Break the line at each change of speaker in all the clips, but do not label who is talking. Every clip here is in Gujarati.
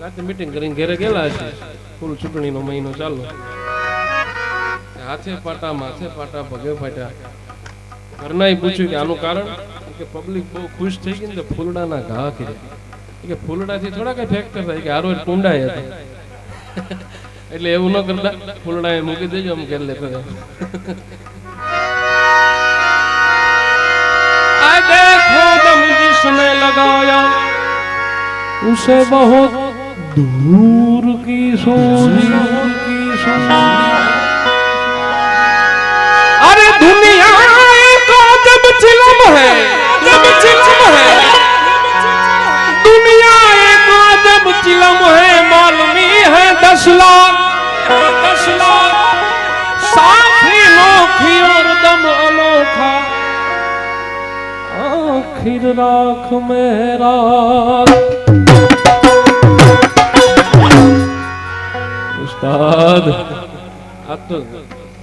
રાતે મીટિંગ કરીને ઘરે ગયેલા છે ફૂલ ચૂંટણીનો મહિનો ચાલુ. હાથે પાટા માથે પાટા પગે પાટા ઘરના પૂછ્યું કે આનું કારણ? કે પબ્લિક બહુ ખુશ થઈ ગઈ ને ફૂલડાના ઘા કર્યા. કે ફૂલડાથી થોડા કઈ ફેક્ટર થાય. કે આરો કુંડા હતા. એટલે એવું ન કરતા. ફૂલડાએ મૂકી દેજો, આમ કે લેતા जिसने लगाया। उसे बहुत दूर की की सोची अरे दुनिया एक जब चिलम है, जब चिलम है, दुनिया एक जब चिलम है, मालूमी है दस लाख રાખ મેરા. ઉસ્તાદ. આ તો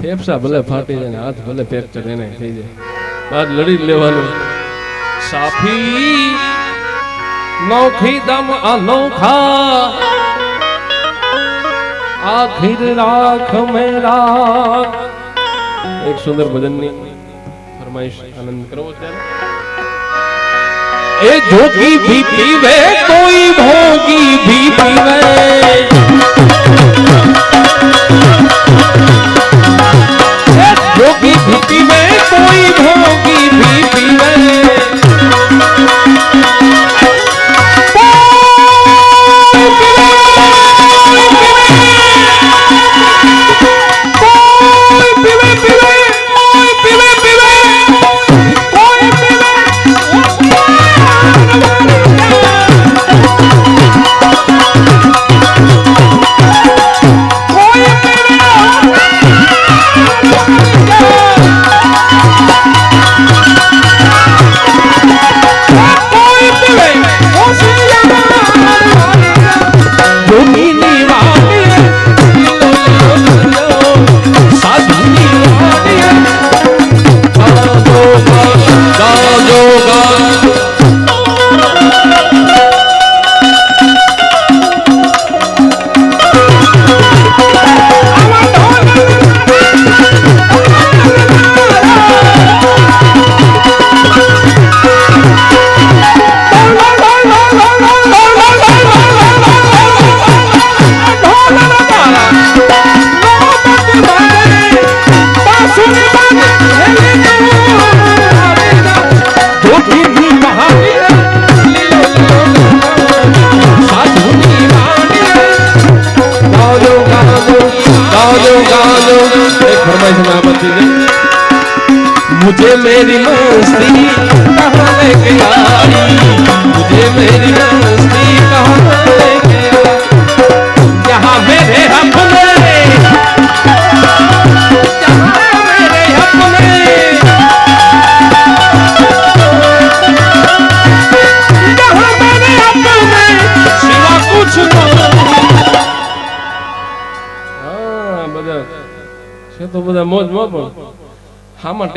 ફેફસા ભલે ફાટી જાય હાથ ભલે ફ્રેક્ચર એને થઈ જાય. બાદ લડી લેવાનું. સાફી, નોખી દમ અનોખા. આખિર રાખ મેરા. એક સુંદર ભજનની ફરમાઈશ આનંદ કરવો ત્યારે. એ જોગી ભી પીવે કોઈ ભોગી ભી પીવે.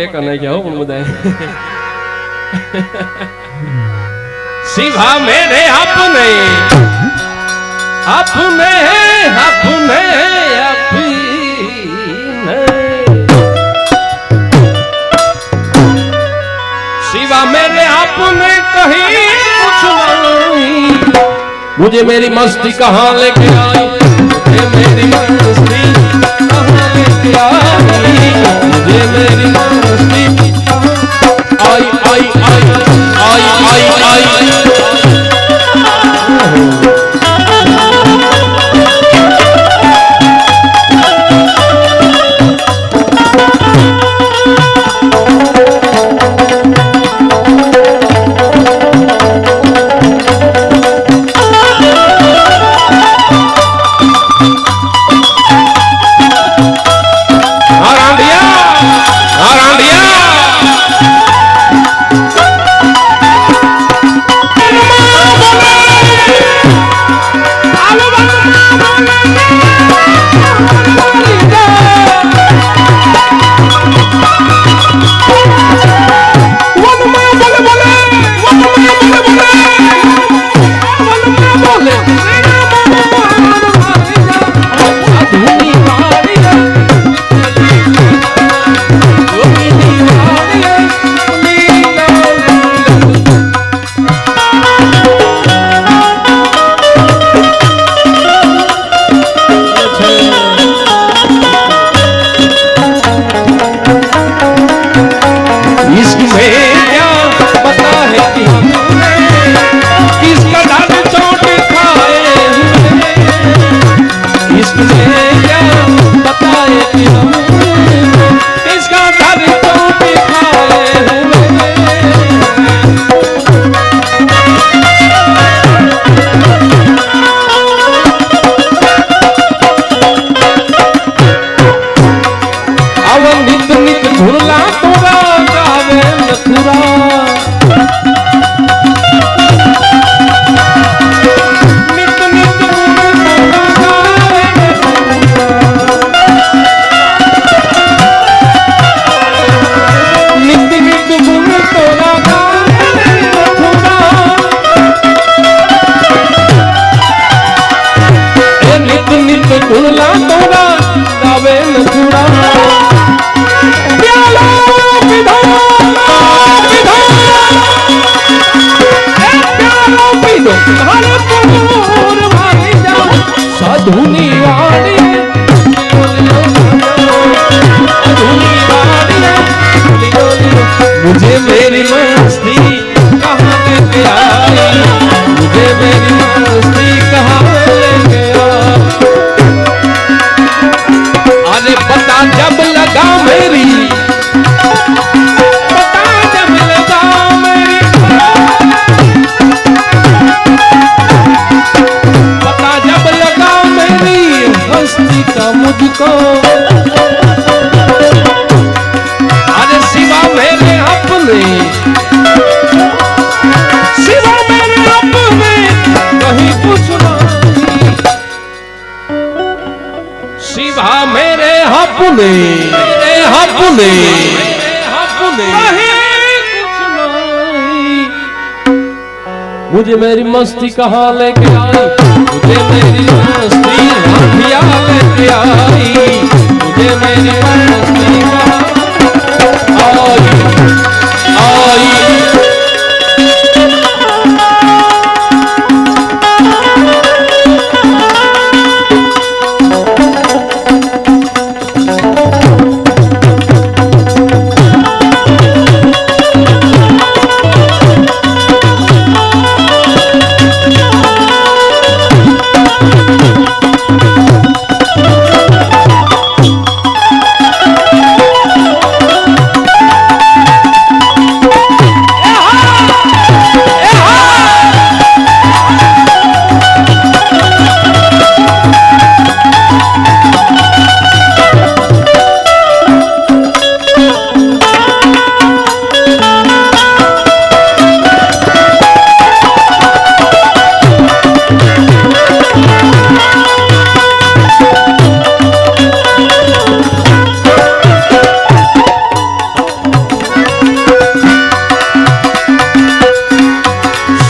ટેકા નાખ્યા હો પણ બધા સિવા મેરે આપને આપને આપને આપીને सिवा मेरे आपने कहीं कुछ नहीं मुझे मेरी मस्ती कहाँ लेके आई मुझे मेरी मुझे मेरी मस्ती, कहाँ लेके आई मुझे मेरी मस्ती, कहाँ लेके अरे पता जब लगा मेरी पता जब लगा मेरी। पता जब मुझको अपने हाँ कहीं मुझे मेरी मस्ती कहाँ लेके आई? मुझे मेरी मस्ती हाथिया लेके आई। मुझे मेरी मस्ती कहाँ आई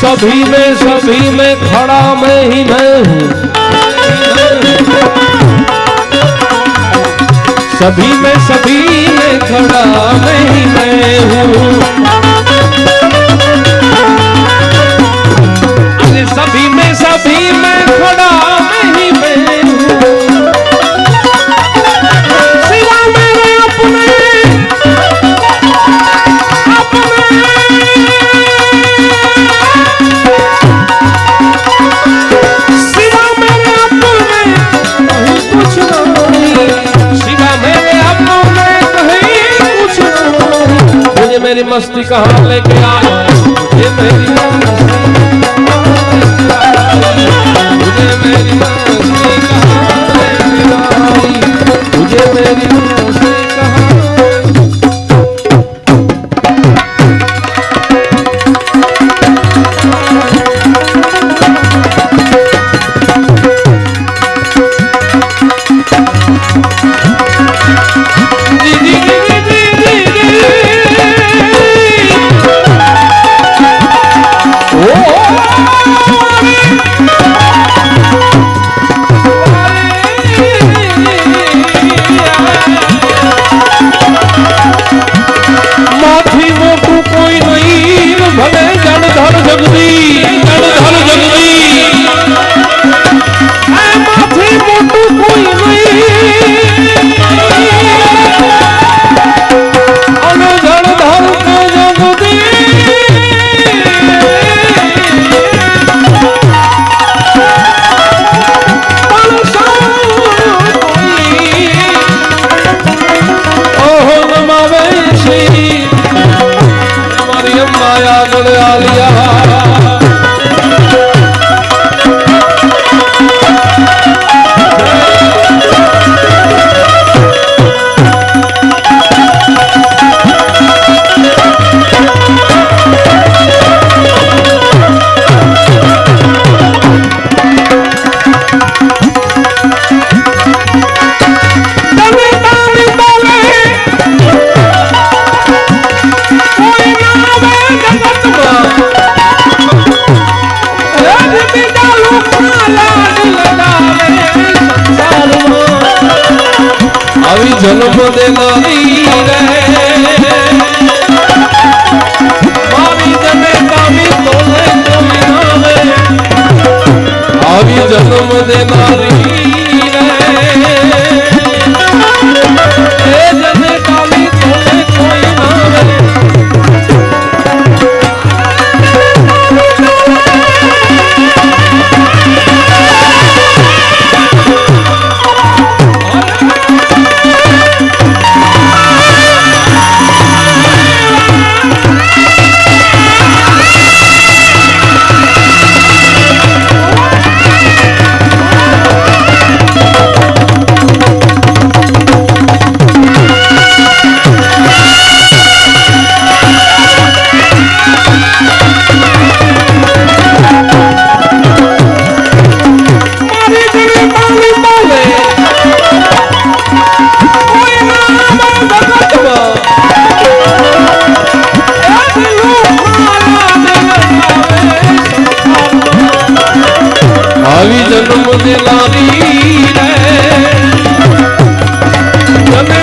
सभी में सभी में खड़ा मैं ही मैं हूँ। सभी में सभी में खड़ा मैं ही मैं हूँ अरे सभी में सभी में खड़ा मस्ती कहाँ लेके आई मुझे मेरी આવી જન્મ દેનારી રે. તોલે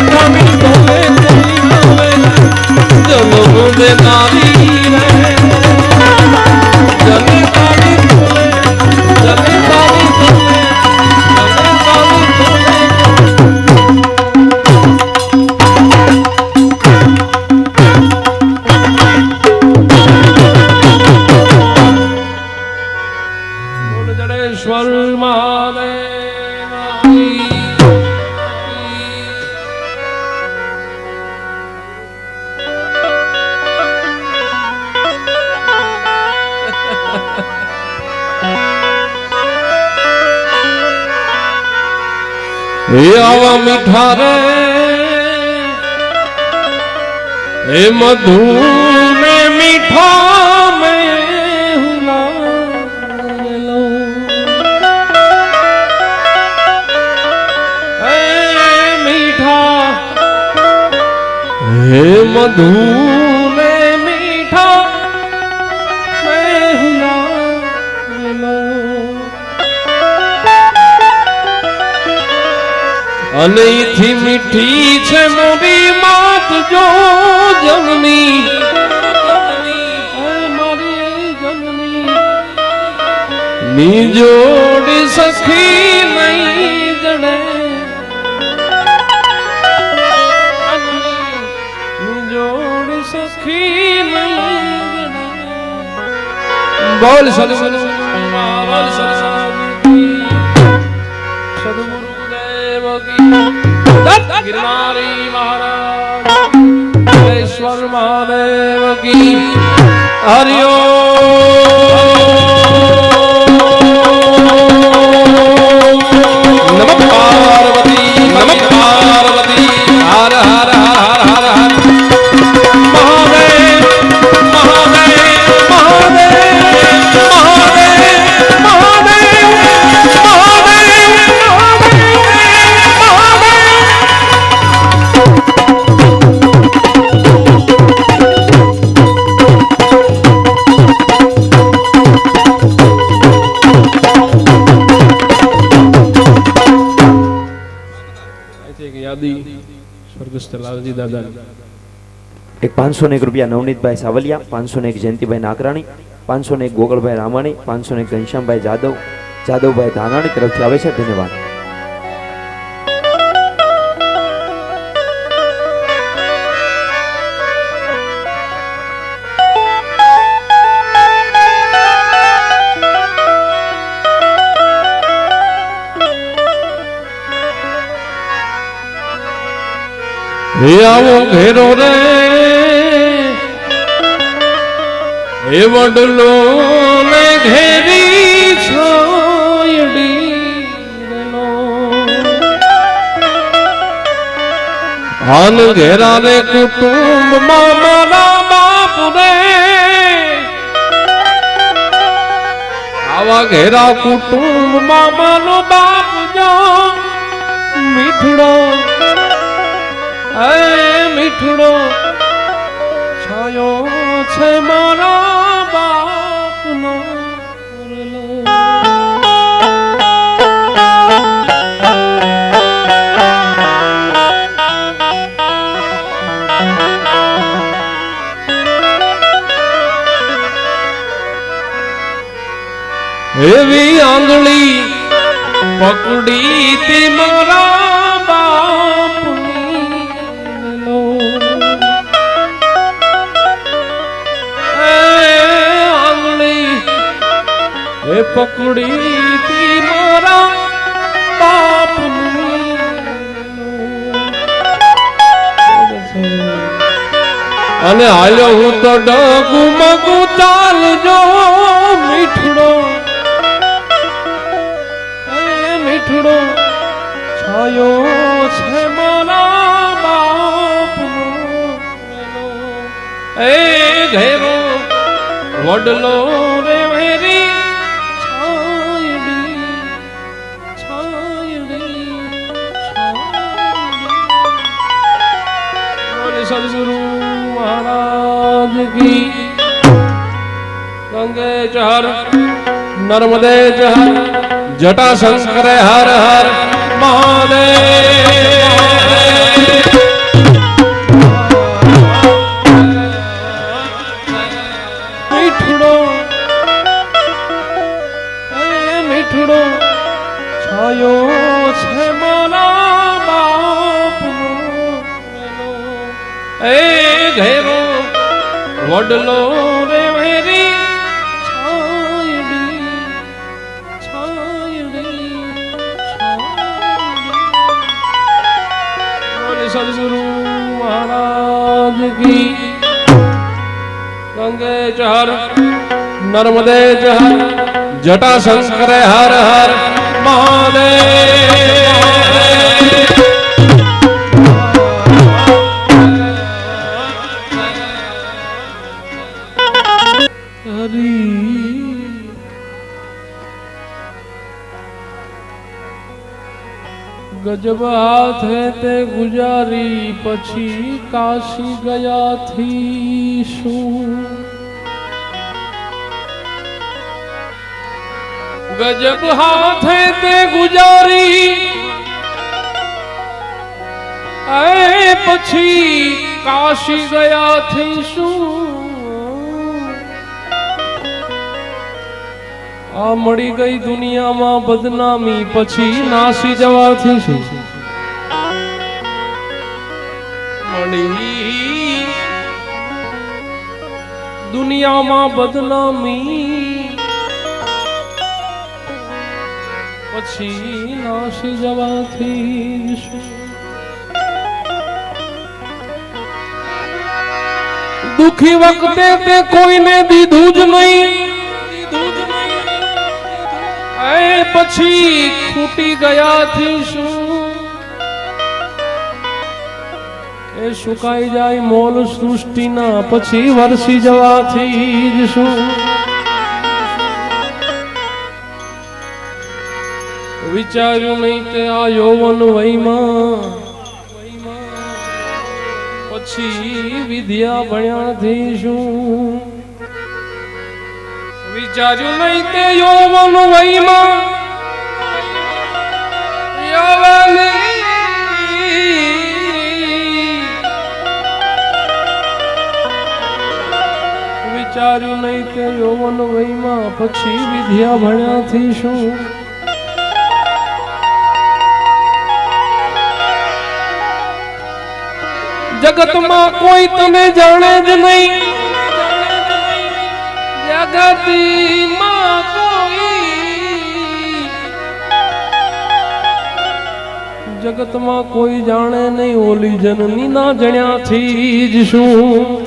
જન્મ દેનારી એ મધુ ને મીઠા એ મીઠા. હે મધુ ને મીઠા મેં હુલાલો અને ઈથી મીઠી છે મોરી માત જો જનની મારી જનની ની જોડ સખી નહીં જડે ની જોડ સખી નહીં બોલ સદગુરુ બોલ સદગુરુ. સદગુરુદેવ કી. ગિરનારી મહારાજ. ઈશ્વર મહાદેવ કી. હરિઓ
એક પાંચસો ને એક રૂપિયા નવનીતભાઈ સાવલિયા પાંચસો ને એક જયંતિભાઈ નાકરાણી પાંચસો ને એક ગોગળભાઈ રામાણી પાંચસો ને એક ઘનશ્યામભાઈ જાદવ જાદવભાઈ ધાનાણી તરફથી આવે છે. ધન્યવાદ.
હે આવો ઘેરો રે હે વડલો ને ઘેરી છોયડી. આન ઘેરા રે કુટુંબ મારા બાપ રે આવા ઘેરા કુટુંબ મામાનો બાપ જો મીઠડો মিঠুড়ো সয়ছে মারা એવી આંગળી પકડી તે મારા એ પકડી તી મારા. અને હાલ્યો હું તો ડગુ મગુ ચાલજો, મીઠડો મીઠડો છાયો છે મારા બાપનો એ ઘેરો વડલો રે સદગુરુ મહારાજ કી. ગંગે ચહર નર્મદે ચહર જટા શંકર હર હર. હરી ગજબ હાથે તે ગુજારી પછી કાશી ગયાથી શું ગજબ હાથે તે ગુજારી એ પછી કાશી ગયાથી શું આ મળી ગઈ દુનિયામાં બદનામી, પછી નાસી જવાથી શું મળી દુનિયામાં બદનામી, પછી નાસી જવાથી દુખી વખતે તે કોઈને દીધું જ નહીં. પછી ખૂટી ગયાથી શું? એ સુકાઈ જાય મોલ સૃષ્ટિના, પછી વરસી જવાથી જ શું? વિચાર્યું નહીં તે આ યૌવન વયમાં, પછી વિદ્યા ભણ્યાથી શું? વિચાર્યું નહીં તે યૌવન વયમાં વિચાર્યું નહીં તે યૌવન વયમાં પછી વિદ્યા ભણ્યાથી શું? જગતમાં કોઈ તને જાણે જ નહીં. જગતમાં જગતમાં કોઈ જાણે નહીં ઓલી જનની ના જણ્યાથી જ શું?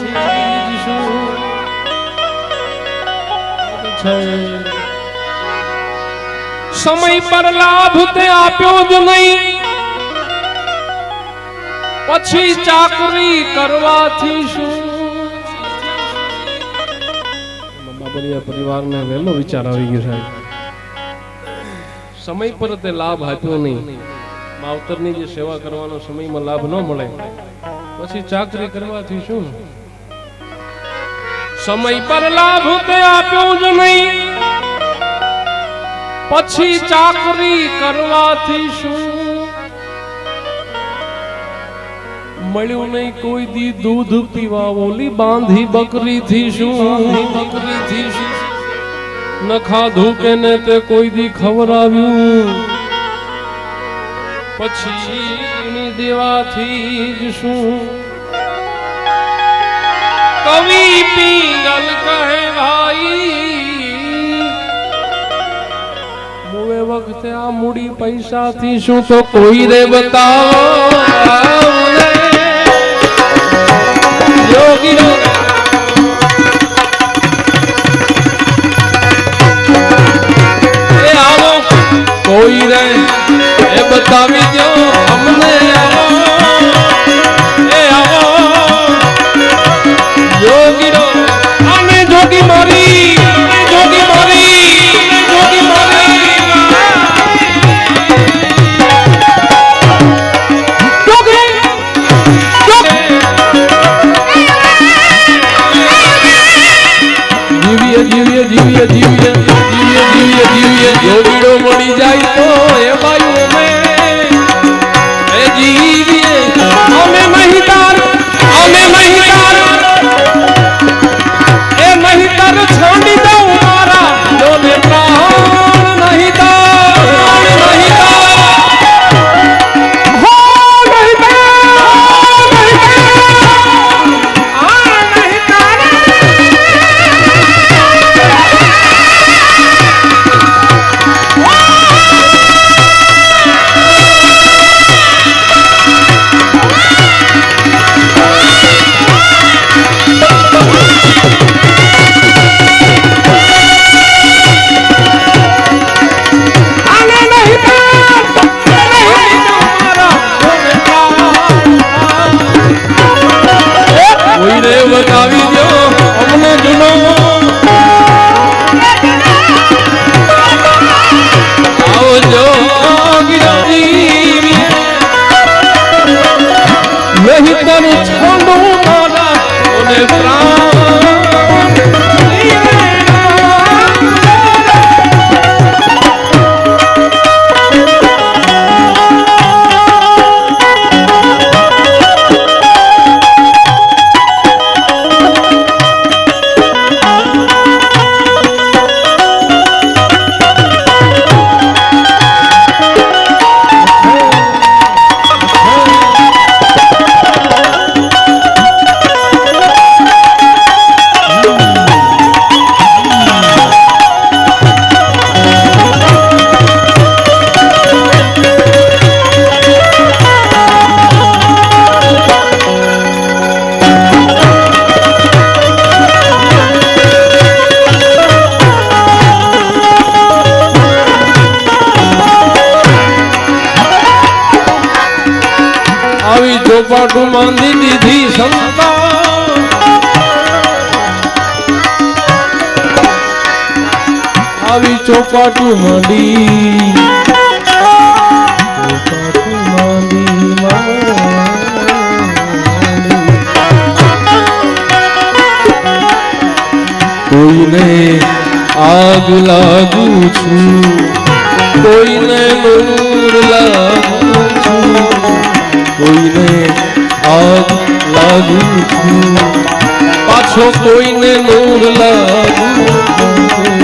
સમય પર લાભ તે આપ્યો જ નહીં. પછી ચાકરી કરવાથી શું? બાબરિયા પરિવારને વહેલો વિચાર આવી ગયો સાહેબ. સમય પર તે લાભ આપ્યો નહીં. માવતરની જે સેવા કરવાનો સમયમાં લાભ ન મળે, પછી ચાકરી કરવાથી શું? સમય પર લાભ તે આપ્યો જ નહીં. પછી ચાકરી કરવાથી શું? મળ્યું નહીં કોઈ દી દૂધ પીવા ઓલી બાંધી બકરી થી શું? બકરી થી શું? ન ખાધું કે ને તે કોઈ દી ખવડાવ્યું? પછી દેવાથી જ શું કવિ પિંગલ કહે ભાઈ મુવે વખતે આ મૂડી પૈસાથી શું તો કોઈ રે બતાવો. યોગીનો કોઈ રે બતાવી દો અમને યોગીનો આને જોગી મારી જોગી મારી જોગી મારી. આવી ચોપાટું માંડી ચોપાટું માંડી માંડી. કોઈને આગ લાગુ છું કોઈને નૂર લાગુ છું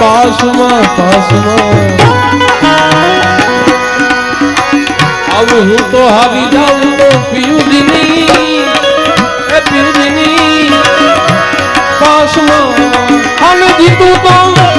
પાસમાં પાસમાં. આવું હું તો હારી જાઉં તો પિયુજી ની એ પિયુજી પાસમાં. અમે જીતું તો.